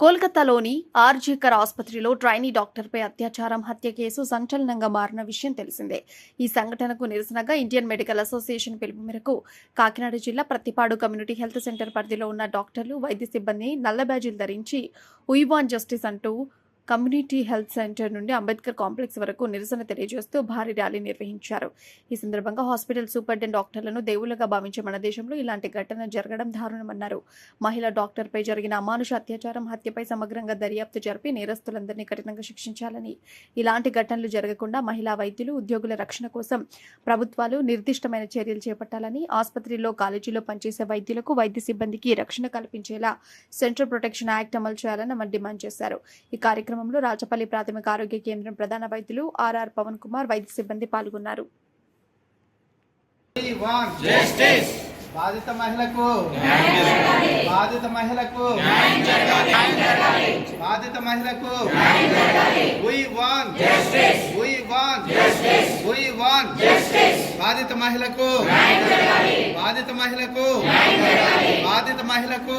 కోల్కతాలోని ఆర్జీకర్ ఆసుపత్రిలో ట్రైనీ డాక్టర్పై అత్యాచారం హత్య కేసు సంచలనంగా మారిన విషయం తెలిసిందే. ఈ సంఘటనకు నిరసనగా ఇండియన్ మెడికల్ అసోసియేషన్ పిలుపు మేరకు కాకినాడ జిల్లా ప్రతిపాడు కమ్యూనిటీ హెల్త్ సెంటర్ పరిధిలో ఉన్న డాక్టర్లు వైద్య సిబ్బంది నల్ల బ్యాజీలు ధరించి ఉయివాన్ జస్టిస్ అంటూ కమ్యూనిటీ హెల్త్ సెంటర్ నుండి అంబేద్కర్ కాంప్లెక్స్ వరకు నిరసన తెలియజేస్తూ భారీ ర్యాలీ నిర్వహించారు. ఈ సందర్భంగా హాస్పిటల్ సూపరింటెండెంట్ డాక్టర్లను దేవుళ్ళుగా భావించే మన దేశంలో ఇలాంటి ఘటన జరగడం దారుణమన్నారు. మహిళా డాక్టర్పై జరిగిన అమానుష అత్యాచారం హత్యపై సమగ్రంగా దర్యాప్తు జరిపి నేరస్తులందరినీ కఠినంగా శిక్షించాలని ఇలాంటి ఘటనలు జరగకుండా మహిళా వైద్యులు ఉద్యోగుల రక్షణ కోసం ప్రభుత్వాలు నిర్దిష్టమైన చర్యలు చేపట్టాలని ఆసుపత్రిలో కాలేజీలో పనిచేసే వైద్యులకు వైద్య సిబ్బందికి రక్షణ కల్పించేలా సెంట్రల్ ప్రొటెక్షన్ యాక్ట్ అమలు చేయాలని డిమాండ్ చేశారు. ఈ కార్యక్రమం కార్యక్రమంలో రాచపల్లి ప్రాథమిక ఆరోగ్య కేంద్రం ప్రధాన వైద్యులు ఆర్ఆర్ పవన్ కుమార్ వైద్య సిబ్బంది పాల్గొన్నారు. బాధిత మహిళకు! బాధిత మహిళకు! బాధిత మహిళకు! బాధిత మహిళకు! బాధిత మహిళకు! బాధిత మహిళకు!